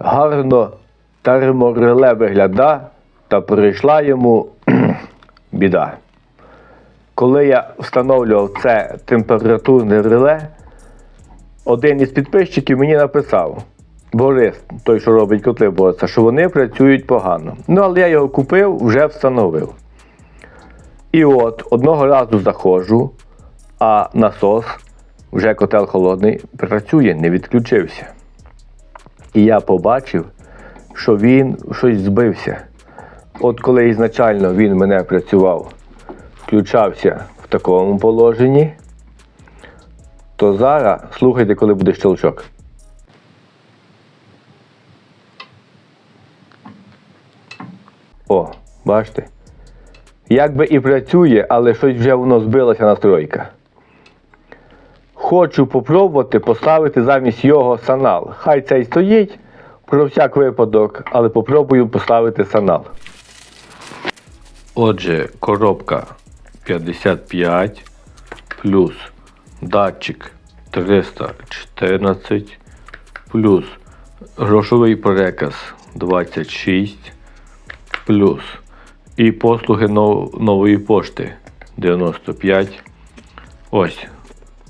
гарно термореле вигляда, та прийшла йому біда. Коли я встановлював це температурне реле, один із підписчиків мені написав, Борис, той, що робить котли Бориса, що вони працюють погано. Ну, але я його купив, вже встановив. І от одного разу заходжу, а насос, вже котел холодний, працює, не відключився. І я побачив, що він щось збився. От коли ізначально він мене працював, включався в такому положенні, то зараз слухайте, коли буде щелчок. О, бачите? Якби і працює, але щось вже воно збилася настройка. Хочу попробувати поставити замість його санал. Хай цей стоїть про всяк випадок, але попробую поставити санал. Отже, коробка 55 плюс датчик 314 плюс грошовий переказ 26 плюс і послуги нов- нової пошти 95. Ось.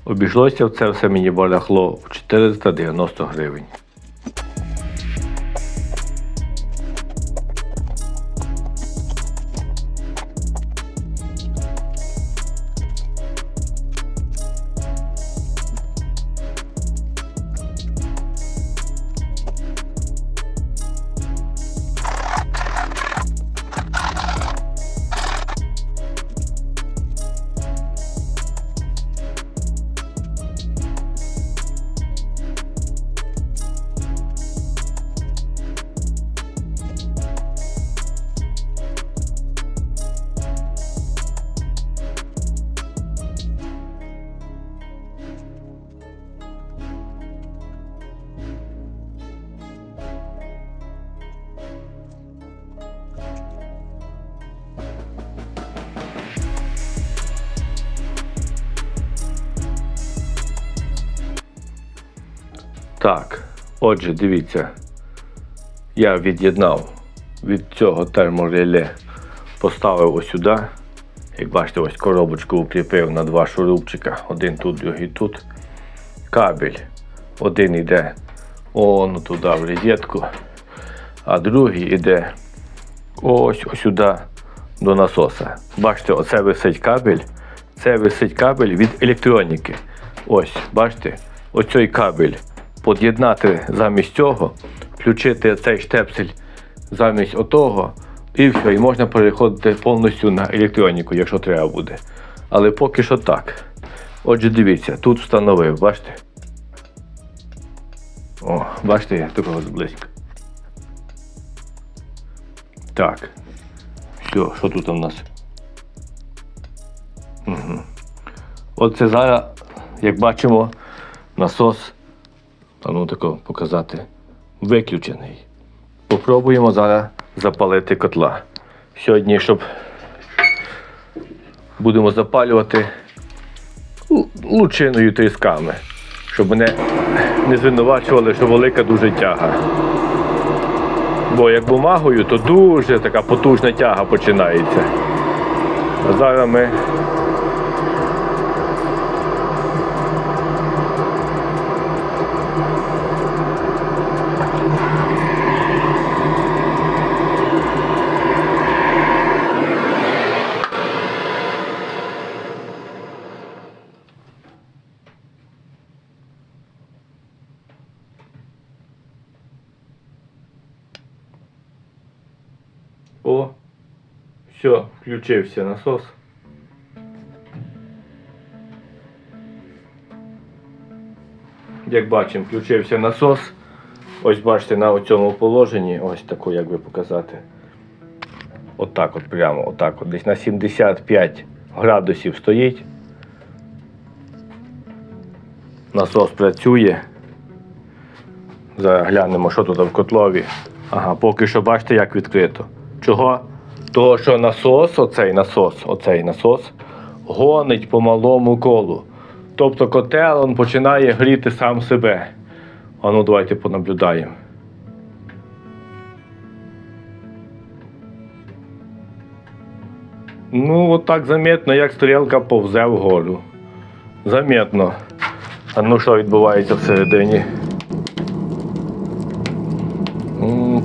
Обійшлося це все мені барахло в 490 гривень. Так, отже, дивіться, я від'єднав від цього термореле, поставив ось сюди. Як бачите, ось коробочку укріпив на два шурупчика. Один тут, другий тут. Кабель. Один йде он туди в розетку, а другий йде ось сюди до насоса. Бачите, оце висить кабель. Це висить кабель від електроніки. Ось, бачите, оцей кабель під'єднати замість цього, включити цей штепсель замість отого, і все, і можна переходити повністю на електроніку, якщо треба буде. Але поки що так. Отже, дивіться, тут встановив, бачите? О, бачите, як такого зблизька. Так. Все, що тут у нас? Угу. Оце зараз, як бачимо, насос, а ну тако показати, виключений. Попробуємо зараз запалити котла. Сьогодні, щоб будемо запалювати лучиною трісками, щоб мене не звинувачували, що велика дуже тяга. Бо як бумагою, то дуже така потужна тяга починається. А зараз ми О, все, включився насос. Як бачимо, включився насос. Ось бачите, на цьому положенні, ось таку, як би показати. Отак от прямо, отак от. Десь на 75 градусів стоїть. Насос працює. Зараз глянемо, що тут в котлові. Ага, поки що бачите, як відкрито. Чого? Того, що насос, оцей насос, оцей насос, гонить по малому колу. Тобто котел он починає гріти сам себе. А ну давайте понаблюдаємо. Ну, от так заметно, як стрілка повзе в вгору. Заметно. А ну що відбувається всередині?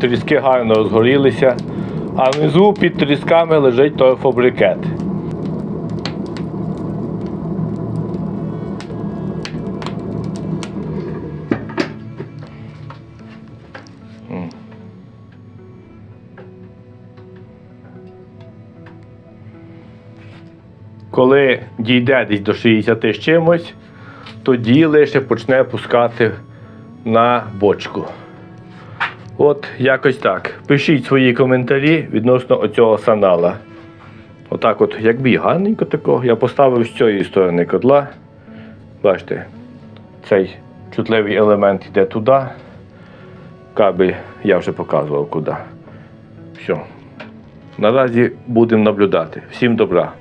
Тріски гарно розгорілися а внизу під трісками лежить той фабрикет. Коли дійде десь до 60 з чимось, тоді лише почне пускати на бочку. От якось так. Пишіть свої коментарі відносно оцього санала. Отак от, якби гарненько такого, я поставив з цієї сторони котла. Бачите, цей чутливий елемент йде туди. Кабель я вже показував куди. Все. Наразі будемо наблюдати. Всім добра.